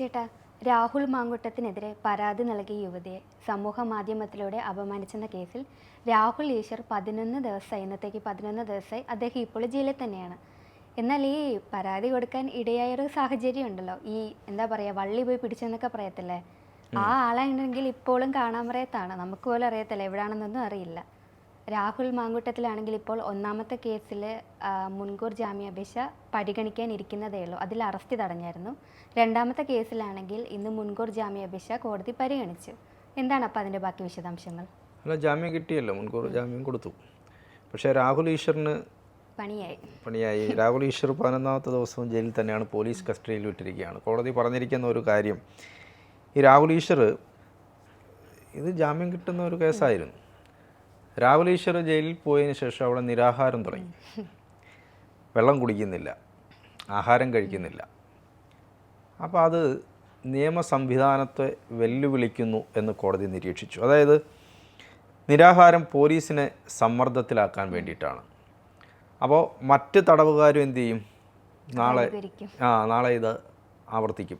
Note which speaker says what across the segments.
Speaker 1: ചേട്ടാ രാഹുൽ മാങ്കുട്ടത്തിനെതിരെ പരാതി നൽകിയ യുവതിയെ. സമൂഹ മാധ്യമത്തിലൂടെ അപമാനിച്ചെന്ന കേസിൽ രാഹുൽ ഈശ്വർ പതിനൊന്ന് ദിവസമായി ഇന്നത്തേക്ക് പതിനൊന്ന് ദിവസമായി അദ്ദേഹം ഇപ്പോൾ ജയിലിൽ തന്നെയാണ്. എന്നാൽ ഈ പരാതി കൊടുക്കാൻ ഇടയായൊരു സാഹചര്യം ഉണ്ടല്ലോ. ഈ എന്താ പറയുക വള്ളി പോയി പിടിച്ചെന്നൊക്കെ പറയത്തില്ലേ? ആ ആളാണെങ്കിൽ ഇപ്പോഴും കാണാമറയത്താണ്. നമുക്ക് പോലും അറിയത്തില്ല എവിടെയാണെന്നൊന്നും അറിയില്ല. രാഹുൽ മാങ്കുട്ടത്തിലാണെങ്കിൽ ഇപ്പോൾ ഒന്നാമത്തെ കേസിൽ മുൻകൂർ ജാമ്യാപേക്ഷ പരിഗണിക്കാനിരിക്കുന്നതേ ഉള്ളൂ അതിൽ അറസ്റ്റ് തടഞ്ഞായിരുന്നു. രണ്ടാമത്തെ കേസിലാണെങ്കിൽ ഇന്ന് മുൻകൂർ ജാമ്യാപേക്ഷ കോടതി പരിഗണിച്ചു. എന്താണ് അപ്പോൾ അതിന്റെ ബാക്കി വിശദാംശങ്ങൾ?
Speaker 2: അല്ല ജാമ്യം കിട്ടിയല്ലോ. മുൻകൂർ ജാമ്യം കൊടുത്തു. പക്ഷേ രാഹുൽ ഈശ്വറിന്
Speaker 1: പണിയായി.
Speaker 2: പണിയായി. രാഹുൽ ഈശ്വർ പതിനൊന്നാമത്തെ ദിവസവും ജയിലിൽ തന്നെയാണ് പോലീസ് കസ്റ്റഡിയിൽ വിട്ടിരിക്കുകയാണ്. കോടതി പറഞ്ഞിരിക്കുന്ന ഒരു കാര്യം ഈ രാഹുൽ ഈശ്വർ ഇത് ജാമ്യം കിട്ടുന്ന ഒരു കേസായിരുന്നു. രാഹുൽ ഈശ്വർ ജയിലിൽ പോയതിന് ശേഷം അവിടെ നിരാഹാരം തുടങ്ങി. വെള്ളം കുടിക്കുന്നില്ല. ആഹാരം കഴിക്കുന്നില്ല. അപ്പോൾ അത് നിയമ സംവിധാനത്തെ വെല്ലുവിളിക്കുന്നു എന്ന് കോടതി നിരീക്ഷിച്ചു. അതായത് നിരാഹാരം പോലീസിനെ സമ്മർദ്ദത്തിലാക്കാൻ വേണ്ടിയിട്ടാണ്. അപ്പോൾ മറ്റ് തടവുകാരും എന്തു ചെയ്യും? നാളെ ആ നാളെ ഇത് ആവർത്തിക്കും.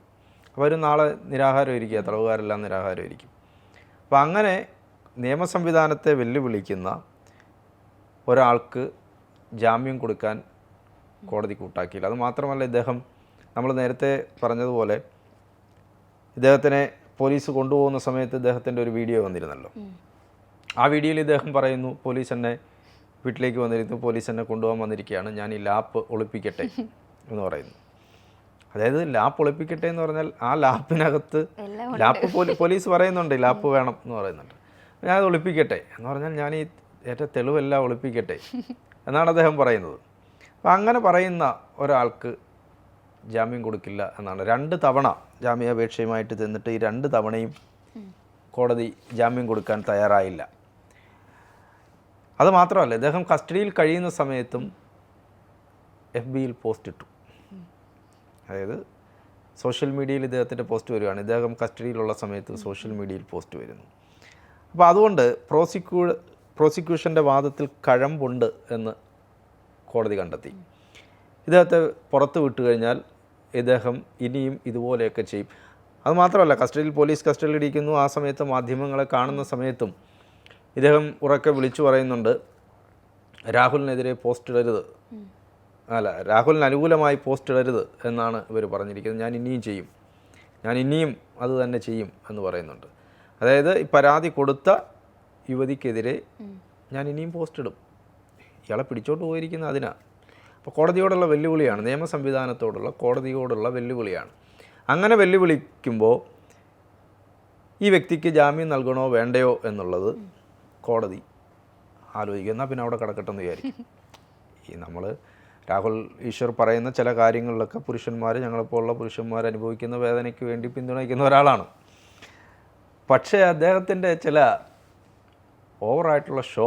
Speaker 2: അപ്പോൾ അവർ നാളെ നിരാഹാരം ഇരിക്കുക തടവുകാരെല്ലാം നിരാഹാരം ഇരിക്കും അപ്പോൾ അങ്ങനെ നിയമ സംവിധാനത്തെ വെല്ലുവിളിക്കുന്ന ഒരാൾക്ക് ജാമ്യം കൊടുക്കാൻ കോടതി കൂട്ടാക്കിയില്ല. അത് മാത്രമല്ല ഇദ്ദേഹം നമ്മൾ നേരത്തെ പറഞ്ഞതുപോലെ ഇദ്ദേഹത്തിനെ പോലീസ് കൊണ്ടുപോകുന്ന സമയത്ത് ഇദ്ദേഹത്തിന്റെ ഒരു വീഡിയോ വന്നിരുന്നല്ലോ. ആ വീഡിയോയിൽ ഇദ്ദേഹം പറയുന്നു പോലീസ് എന്നെ വീട്ടിലേക്ക് വന്നിരുന്നു പോലീസ് എന്നെ കൊണ്ടുപോകാൻ വന്നിരിക്കുകയാണ് ഞാൻ ഈ ലാപ്പ് ഒളിപ്പിക്കട്ടെ എന്ന് പറയുന്നു. അതായത് ലാപ്പ് ഒളിപ്പിക്കട്ടെ എന്ന് പറഞ്ഞാൽ ആ ലാപ്പിനകത്ത് ലാപ്പ് പോലീസ് പറയുന്നുണ്ട് ലാപ്പ് വേണം എന്ന് പറയുന്നുണ്ട്. ഞാൻ അത് ഒളിപ്പിക്കട്ടെ എന്ന് പറഞ്ഞാൽ ഞാൻ ഈ ഏറ്റവും തെളിവെല്ലാം ഒളിപ്പിക്കട്ടെ എന്നാണ് അദ്ദേഹം പറയുന്നത്. അപ്പം അങ്ങനെ പറയുന്ന ഒരാൾക്ക് ജാമ്യം കൊടുക്കില്ല എന്നാണ്. രണ്ട് തവണ ജാമ്യാപേക്ഷയുമായിട്ട് ചെന്നിട്ട് ഈ രണ്ട് തവണയും കോടതി ജാമ്യം കൊടുക്കാൻ തയ്യാറായില്ല. അത് മാത്രമല്ല ഇദ്ദേഹം കസ്റ്റഡിയിൽ കഴിയുന്ന സമയത്തും എഫ് ബിയിൽ പോസ്റ്റ് ഇട്ടു. അതായത് സോഷ്യൽ മീഡിയയിൽ ഇദ്ദേഹത്തിന്റെ പോസ്റ്റ് വരികയാണ് ഇദ്ദേഹം കസ്റ്റഡിയിലുള്ള സമയത്ത് സോഷ്യൽ മീഡിയയിൽ പോസ്റ്റ് വരുന്നു. അപ്പോൾ അതുകൊണ്ട് പ്രോസിക്യൂ പ്രോസിക്യൂഷന്റെ വാദത്തിൽ കഴമ്പുണ്ട് എന്ന് കോടതി കണ്ടെത്തി. ഇദ്ദേഹത്തെ പുറത്ത് വിട്ടു കഴിഞ്ഞാൽ ഇദ്ദേഹം ഇനിയും ഇതുപോലെയൊക്കെ ചെയ്യും. അതുമാത്രമല്ല കസ്റ്റഡിയിൽ പോലീസ് കസ്റ്റഡിയിൽ ഇരിക്കുന്നു. ആ സമയത്ത് മാധ്യമങ്ങളെ കാണുന്ന സമയത്തും ഇദ്ദേഹം ഉറക്കെ വിളിച്ചു പറയുന്നുണ്ട് രാഹുലിനെതിരെ പോസ്റ്റ് ഇടരുത്. അല്ല രാഹുലിന് അനുകൂലമായി പോസ്റ്റ് ഇടരുത് എന്നാണ് ഇവർ പറഞ്ഞിരിക്കുന്നത്. ഞാൻ ഇനിയും ചെയ്യും. ഞാൻ ഇനിയും അത് തന്നെ ചെയ്യും എന്ന് പറയുന്നുണ്ട്. അതായത് ഈ പരാതി കൊടുത്ത യുവതിക്കെതിരെ ഞാൻ ഇനിയും പോസ്റ്റ് ഇടും. ഇയാളെ പിടിച്ചോട്ട് പോയിരിക്കുന്ന അതിനാ. അപ്പോൾ കോടതിയോടുള്ള വെല്ലുവിളിയാണ് നിയമ സംവിധാനത്തോടുള്ള കോടതിയോടുള്ള വെല്ലുവിളിയാണ്. അങ്ങനെ വെല്ലുവിളിക്കുമ്പോൾ ഈ വ്യക്തിക്ക് ജാമ്യം നൽകണോ വേണ്ടയോ എന്നുള്ളത് കോടതി ആലോചിക്കുക എന്നാൽ പിന്നെ അവിടെ കിടക്കട്ടെന്ന് വിചാരിക്കും. ഈ നമ്മൾ രാഹുൽ ഈശ്വർ പറയുന്ന ചില കാര്യങ്ങളിലൊക്കെ പുരുഷന്മാർ ഞങ്ങളെപ്പോലുള്ള പുരുഷന്മാർ അനുഭവിക്കുന്ന വേദനയ്ക്ക് വേണ്ടി പിന്തുണയ്ക്കുന്ന ഒരാളാണ്. പക്ഷേ അദ്ദേഹത്തിന്റെ ചില ഓവറായിട്ടുള്ള ഷോ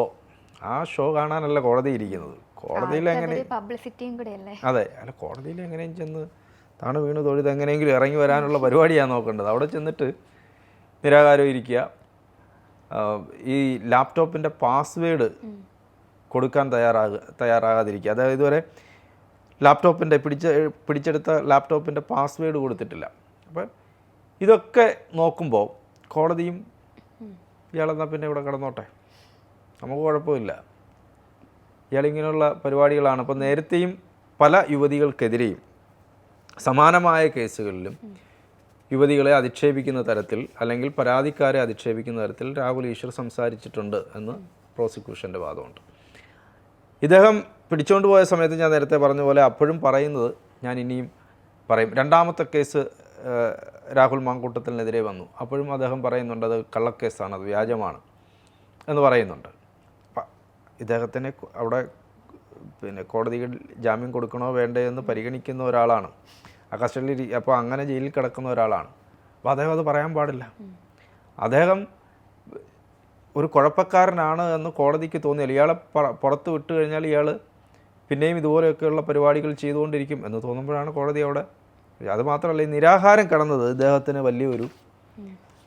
Speaker 2: ആ ഷോ കാണാനല്ല കോടതി ഇരിക്കുന്നത്. കോടതിയിൽ എങ്ങനെ
Speaker 1: പബ്ലിസിറ്റിയും കൂടെ അല്ലേ
Speaker 2: അതെ അല്ല കോടതിയിൽ എങ്ങനെയും ചെന്ന് താണു വീണ് തൊഴുത് എങ്ങനെയെങ്കിലും ഇറങ്ങി വരാനുള്ള പരിപാടിയാണ് നോക്കേണ്ടത്. അവിടെ ചെന്നിട്ട് നിരാകാരം ഇരിക്കുക. ഈ ലാപ്ടോപ്പിന്റെ പാസ്വേഡ് കൊടുക്കാൻ തയ്യാറാക തയ്യാറാകാതിരിക്കുക. അതായത് ഇതുവരെ ലാപ്ടോപ്പിന്റെ പിടിച്ച പിടിച്ചെടുത്ത ലാപ്ടോപ്പിന്റെ പാസ്വേഡ് കൊടുത്തിട്ടില്ല. അപ്പം ഇതൊക്കെ നോക്കുമ്പോൾ കോടതിയും ഇയാളെന്നാൽ പിന്നെ ഇവിടെ കിടന്നോട്ടെ? നമുക്ക് കുഴപ്പമില്ല. ഇയാളിങ്ങനെയുള്ള പരിപാടികളാണ്. അപ്പം നേരത്തെയും പല യുവതികൾക്കെതിരെയും സമാനമായ കേസുകളിലും യുവതികളെ അധിക്ഷേപിക്കുന്ന തരത്തിൽ അല്ലെങ്കിൽ പരാതിക്കാരെ അധിക്ഷേപിക്കുന്ന തരത്തിൽ രാഹുൽ ഈശ്വർ സംസാരിച്ചിട്ടുണ്ട് എന്ന് പ്രോസിക്യൂഷന്റെ വാദമുണ്ട്. ഇദ്ദേഹം പിടിച്ചുകൊണ്ട് പോയ സമയത്ത് ഞാൻ നേരത്തെ പറഞ്ഞ പോലെ അപ്പോഴും പറയുന്നത് ഞാൻ ഇനിയും പറയും. രണ്ടാമത്തെ കേസ് രാഹുൽ മാങ്കൂട്ടത്തിനെതിരെ വന്നു. അപ്പോഴും അദ്ദേഹം പറയുന്നുണ്ട് അത് കള്ളക്കേസാണ് അത് വ്യാജമാണ് എന്ന് പറയുന്നുണ്ട്. ഇദ്ദേഹത്തിന് അവിടെ പിന്നെ കോടതിയിൽ ജാമ്യം കൊടുക്കണോ വേണ്ടേ എന്ന് പരിഗണിക്കുന്ന ഒരാളാണ്. ആ കസ്റ്റഡിയിൽ അപ്പോൾ അങ്ങനെ ജയിലിൽ കിടക്കുന്ന ഒരാളാണ്. അപ്പോൾ അദ്ദേഹം അത് പറയാൻ പാടില്ല. അദ്ദേഹം ഒരു കുഴപ്പക്കാരനാണ് എന്ന് കോടതിക്ക് തോന്നിയാൽ ഇയാളെ പുറത്ത് വിട്ടു കഴിഞ്ഞാൽ ഇയാൾ പിന്നെയും ഇതുപോലെയൊക്കെയുള്ള പരിപാടികൾ ചെയ്തുകൊണ്ടിരിക്കും എന്ന് തോന്നുമ്പോഴാണ് കോടതി അവിടെ അത് മാത്രമല്ല ഈ നിരാഹാരം കടന്നത് ഇദ്ദേഹത്തിന് വലിയൊരു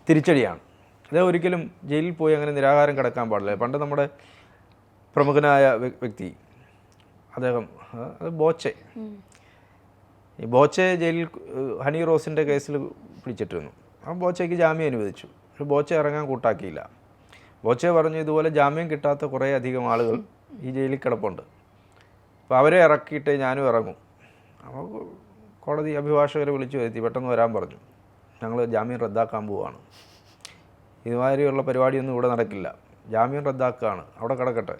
Speaker 2: തിരിച്ചടിയാണ്. അദ്ദേഹം ഒരിക്കലും ജയിലിൽ പോയി അങ്ങനെ നിരാഹാരം കിടക്കാൻ പാടില്ല. പണ്ട് നമ്മുടെ പ്രമുഖനായ വ്യക്തി അദ്ദേഹം ബോച്ചെ. ഈ ബോച്ചെ ജയിലിൽ ഹണി റോസിന്റെ കേസിൽ പിടിച്ചിട്ടിരുന്നു. ആ ബോച്ചയ്ക്ക് ജാമ്യം അനുവദിച്ചു. പക്ഷെ ബോച്ച ഇറങ്ങാൻ കൂട്ടാക്കിയില്ല. ബോച്ചെ പറഞ്ഞു ഇതുപോലെ ജാമ്യം കിട്ടാത്ത കുറേ അധികം ആളുകൾ ഈ ജയിലിൽ കിടപ്പുണ്ട്. അപ്പോൾ അവരെ ഇറക്കിയിട്ട് ഞാനും ഇറങ്ങും. അപ്പോൾ കോടതി അഭിഭാഷകരെ വിളിച്ചു വരുത്തി പെട്ടെന്ന് വരാൻ പറഞ്ഞു. ഞങ്ങൾ ജാമ്യം റദ്ദാക്കാൻ പോവുകയാണ് ഇതുമാതിരിയുള്ള പരിപാടിയൊന്നും ഇവിടെ നടക്കില്ല. ജാമ്യം റദ്ദാക്കുകയാണ് അവിടെ കിടക്കട്ടെ.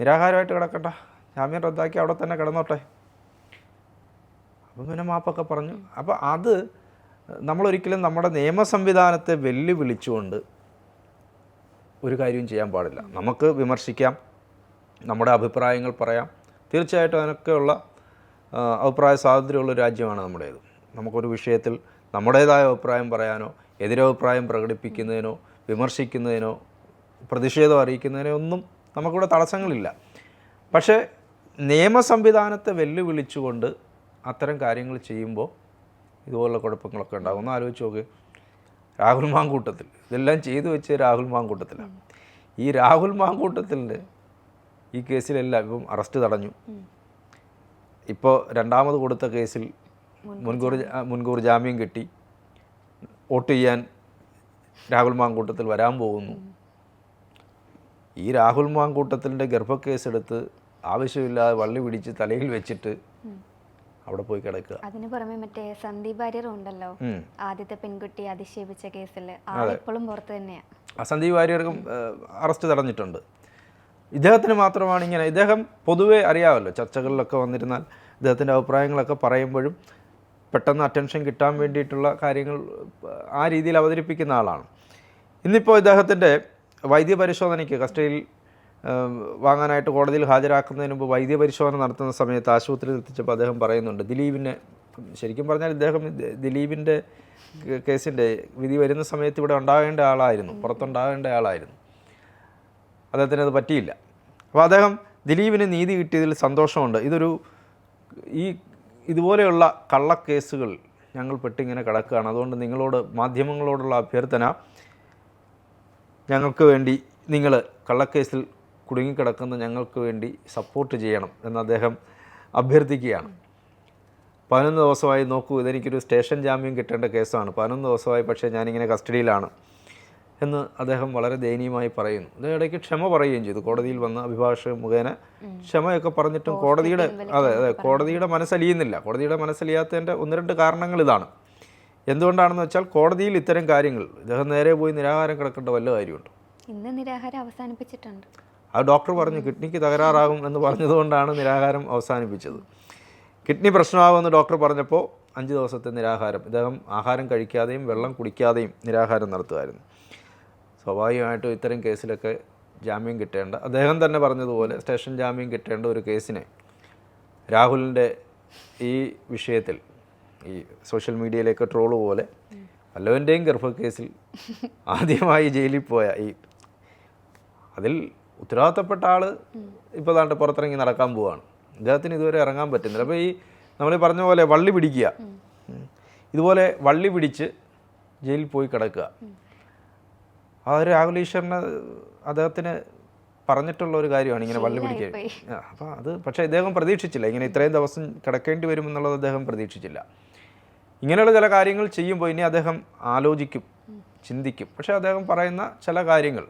Speaker 2: നിരാഹാരമായിട്ട് കിടക്കട്ടെ. ജാമ്യം റദ്ദാക്കി അവിടെ തന്നെ കിടന്നോട്ടെ. അപ്പം പിന്നെ മാപ്പൊക്കെ പറഞ്ഞു. അപ്പോൾ അത് നമ്മളൊരിക്കലും നമ്മുടെ നിയമ സംവിധാനത്തെ വെല്ലുവിളിച്ചുകൊണ്ട് ഒരു കാര്യവും ചെയ്യാൻ പാടില്ല. നമുക്ക് വിമർശിക്കാം. നമ്മുടെ അഭിപ്രായങ്ങൾ പറയാം. തീർച്ചയായിട്ടും അതിനൊക്കെയുള്ള അഭിപ്രായ സ്വാതന്ത്ര്യമുള്ള രാജ്യമാണ് നമ്മുടേത്. നമുക്കൊരു വിഷയത്തിൽ നമ്മുടേതായ അഭിപ്രായം പറയാനോ എതിരഭിപ്രായം പ്രകടിപ്പിക്കുന്നതിനോ വിമർശിക്കുന്നതിനോ പ്രതിഷേധം അറിയിക്കുന്നതിനോ ഒന്നും നമുക്കിവിടെ തടസ്സങ്ങളില്ല. പക്ഷേ നിയമ സംവിധാനത്തെ വെല്ലുവിളിച്ചുകൊണ്ട് അത്തരം കാര്യങ്ങൾ ചെയ്യുമ്പോൾ ഇതുപോലുള്ള കുഴപ്പങ്ങളൊക്കെ ഉണ്ടാകും. ഒന്ന് ആലോചിച്ച് നോക്ക്. രാഹുൽ മാങ്കൂട്ടത്തിൽ. ഇതെല്ലാം ചെയ്തു വെച്ച് രാഹുൽ മാങ്കൂട്ടത്തിലാണ് ഈ രാഹുൽ മാങ്കൂട്ടത്തിന്റെ ഈ കേസിലെല്ലാം ഇപ്പം അറസ്റ്റ് തടഞ്ഞു. ഇപ്പോൾ രണ്ടാമത് കൊടുത്ത കേസിൽ മുൻകൂർ മുൻകൂർ ജാമ്യം. കിട്ടി. വോട്ട് ചെയ്യാൻ രാഹുൽ മാങ്കൂട്ടത്തിൽ വരാൻ പോകുന്നു. ഈ രാഹുൽ മാങ്കൂട്ടത്തിന്റെ ഗർഭക്കേസ് എടുത്ത് ആവശ്യമില്ലാതെ വള്ളി പിടിച്ച് തലയിൽ വെച്ചിട്ട് അവിടെ പോയി കിടക്കുക.
Speaker 1: അതിന് പുറമെ മറ്റേ സന്ദീപ് വാര്യറും ഉണ്ടല്ലോ. ആദ്യത്തെ പെൺകുട്ടി അധിക്ഷേപിച്ച കേസിൽ ഇപ്പോഴും പുറത്ത് തന്നെയാണ്
Speaker 2: ആ സന്ദീപ് വാര്യർക്കും അറസ്റ്റ് തടഞ്ഞിട്ടുണ്ട്. ഇദ്ദേഹത്തിന് മാത്രമാണ് ഇങ്ങനെ. ഇദ്ദേഹം പൊതുവേ അറിയാമല്ലോ ചർച്ചകളിലൊക്കെ വന്നിരുന്നാൽ ഇദ്ദേഹത്തിന്റെ അഭിപ്രായങ്ങളൊക്കെ പറയുമ്പോഴും പെട്ടെന്ന് അറ്റൻഷൻ കിട്ടാൻ വേണ്ടിയിട്ടുള്ള കാര്യങ്ങൾ ആ രീതിയിൽ അവതരിപ്പിക്കുന്ന ആളാണ്. ഇന്നിപ്പോൾ ഇദ്ദേഹത്തിന്റെ വൈദ്യ പരിശോധനയ്ക്ക് കസ്റ്റഡിയിൽ വാങ്ങാനായിട്ട് കോടതിയിൽ ഹാജരാക്കുന്നതിന് മുമ്പ് വൈദ്യ പരിശോധന നടത്തുന്ന സമയത്ത് ആശുപത്രിയിൽ എത്തിച്ചപ്പോൾ അദ്ദേഹം പറയുന്നുണ്ട് ദിലീപിനെ ശരിക്കും പറഞ്ഞാൽ ഇദ്ദേഹം ദിലീപിന്റെ കേസിന്റെ വിധി വരുന്ന സമയത്ത് ഇവിടെ ഉണ്ടാകേണ്ട ആളായിരുന്നു പുറത്തുണ്ടാകേണ്ട ആളായിരുന്നു. അദ്ദേഹത്തിന് അത് പറ്റിയില്ല. അപ്പോൾ അദ്ദേഹം ദിലീപിന് നീതി കിട്ടിയതിൽ സന്തോഷമുണ്ട്. ഇതൊരു ഈ ഇതുപോലെയുള്ള കള്ളക്കേസുകൾ ഞങ്ങൾ പെട്ടിങ്ങനെ കിടക്കുകയാണ്. അതുകൊണ്ട് നിങ്ങളോട് മാധ്യമങ്ങളോടുള്ള അഭ്യർത്ഥന ഞങ്ങൾക്ക് വേണ്ടി നിങ്ങൾ കള്ളക്കേസിൽ കുടുങ്ങിക്കിടക്കുന്ന ഞങ്ങൾക്ക് വേണ്ടി സപ്പോർട്ട് ചെയ്യണം എന്ന് അദ്ദേഹം അഭ്യർത്ഥിക്കുകയാണ്. പതിനൊന്ന് ദിവസമായി നോക്കൂ ഇതെനിക്കൊരു സ്റ്റേഷൻ ജാമ്യം കിട്ടേണ്ട കേസാണ്. പതിനൊന്ന് ദിവസമായി പക്ഷേ ഞാനിങ്ങനെ കസ്റ്റഡിയിലാണ്. എന്ന് അദ്ദേഹം വളരെ ദയനീയമായി പറയുന്നു. അദ്ദേഹം ഇടയ്ക്ക് ക്ഷമ പറയുകയും ചെയ്തു. കോടതിയിൽ വന്ന അഭിഭാഷക മുഖേന ക്ഷമയൊക്കെ പറഞ്ഞിട്ടും കോടതിയുടെ അതെ അതെ കോടതിയുടെ മനസ്സലിയുന്നില്ല. കോടതിയുടെ മനസ്സലിയാത്തതിന്റെ ഒന്ന് രണ്ട് കാരണങ്ങൾ ഇതാണ്. എന്തുകൊണ്ടാണെന്ന് വെച്ചാൽ കോടതിയിൽ ഇത്തരം കാര്യങ്ങൾ ഇദ്ദേഹം നേരെ പോയി നിരാഹാരം കിടക്കേണ്ട വല്ല കാര്യമുണ്ട്?
Speaker 1: ഇന്ന് നിരാഹാരം അവസാനിപ്പിച്ചിട്ടുണ്ട്.
Speaker 2: അത് ഡോക്ടർ പറഞ്ഞു കിഡ്നിക്ക് തകരാറാകും എന്ന് പറഞ്ഞതുകൊണ്ടാണ് നിരാഹാരം അവസാനിപ്പിച്ചത്. കിഡ്നി പ്രശ്നമാകുമെന്ന് ഡോക്ടർ പറഞ്ഞപ്പോൾ അഞ്ച് ദിവസത്തെ നിരാഹാരം. ഇദ്ദേഹം ആഹാരം കഴിക്കാതെയും വെള്ളം കുടിക്കാതെയും നിരാഹാരം നടത്തുമായിരുന്നു. സ്വാഭാവികമായിട്ടും ഇത്തരം കേസിലൊക്കെ ജാമ്യം കിട്ടേണ്ട. അദ്ദേഹം തന്നെ പറഞ്ഞതുപോലെ സ്റ്റേഷൻ ജാമ്യം കിട്ടേണ്ട ഒരു കേസിനെ രാഹുലിന്റെ ഈ വിഷയത്തിൽ ഈ സോഷ്യൽ മീഡിയയിലേക്ക് ട്രോൾ പോലെ വല്ലവന്റെയും ഗർഭക്കേസിൽ ആദ്യമായി ജയിലിൽ പോയ ഈ അതിൽ ഉത്തരവാദിത്തപ്പെട്ട ആൾ ഇപ്പോൾ താണ്ട് പുറത്തിറങ്ങി നടക്കാൻ പോവാണ്. അദ്ദേഹത്തിന് ഇതുവരെ ഇറങ്ങാൻ പറ്റുന്നില്ല. അപ്പോൾ ഈ നമ്മൾ പറഞ്ഞ പോലെ വള്ളി പിടിക്കുക. ഇതുപോലെ വള്ളി പിടിച്ച് ജയിലിൽ പോയി കിടക്കുക. ആ ഒരു രാഹുൽ ഈശ്വറിന് അദ്ദേഹത്തിന് പറഞ്ഞിട്ടുള്ള ഒരു കാര്യമാണ് ഇങ്ങനെ വള്ളി പിടിക്കുക. അപ്പോൾ അത് പക്ഷേ ഇദ്ദേഹം പ്രതീക്ഷിച്ചില്ല. ഇങ്ങനെ ഇത്രയും ദിവസം കിടക്കേണ്ടി വരും എന്നുള്ളത് അദ്ദേഹം പ്രതീക്ഷിച്ചില്ല. ഇങ്ങനെയുള്ള ചില കാര്യങ്ങൾ ചെയ്യുമ്പോൾ ഇനി അദ്ദേഹം ആലോചിക്കും ചിന്തിക്കും. പക്ഷേ അദ്ദേഹം പറയുന്ന ചില കാര്യങ്ങൾ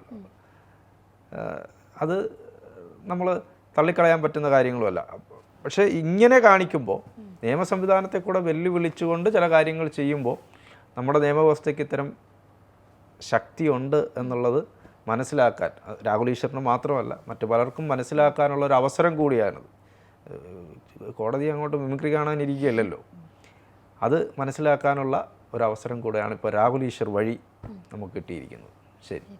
Speaker 2: അത് നമ്മൾ തള്ളിക്കളയാൻ പറ്റുന്ന കാര്യങ്ങളുമല്ല. പക്ഷേ ഇങ്ങനെ കാണിക്കുമ്പോൾ നിയമ സംവിധാനത്തെ കൂടെ വെല്ലുവിളിച്ചുകൊണ്ട് ചില കാര്യങ്ങൾ ചെയ്യുമ്പോൾ നമ്മുടെ നിയമവ്യവസ്ഥയ്ക്ക് ഇത്തരം ശക്തിയുണ്ട് എന്നുള്ളത് മനസ്സിലാക്കാൻ. രാഹുൽ ഈശ്വറിന് മാത്രമല്ല മറ്റു പലർക്കും മനസ്സിലാക്കാനുള്ള ഒരു അവസരം കൂടിയാണിത്. കോടതി അങ്ങോട്ട് മിമിക്രി കാണാനിരിക്കുകയല്ലല്ലോ. അത് മനസ്സിലാക്കാനുള്ള ഒരു അവസരം കൂടെയാണ് ഇപ്പോൾ രാഹുൽ ഈശ്വർ വഴി നമുക്ക് കിട്ടിയിരിക്കുന്നത്. ശരി.